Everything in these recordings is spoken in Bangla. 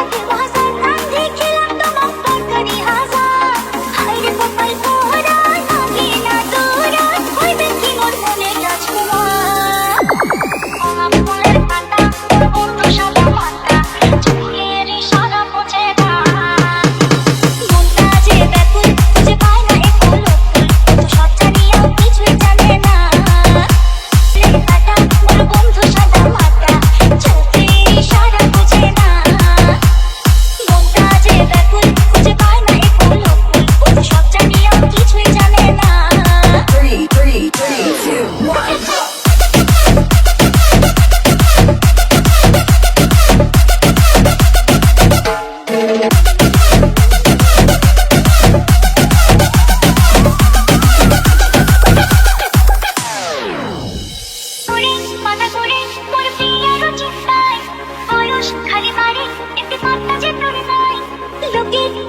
Thank you.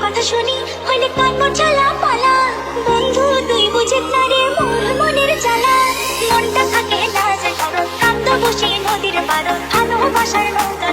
কথা শুনি হলে কান্না চালা পালা বন্ধু, তুই বুঝিস না রে মোর মনের জ্বালা। মনটা থাকে না যে কারণ কান্দ বসে নদীর পারো ভালোবাসার নৌকা।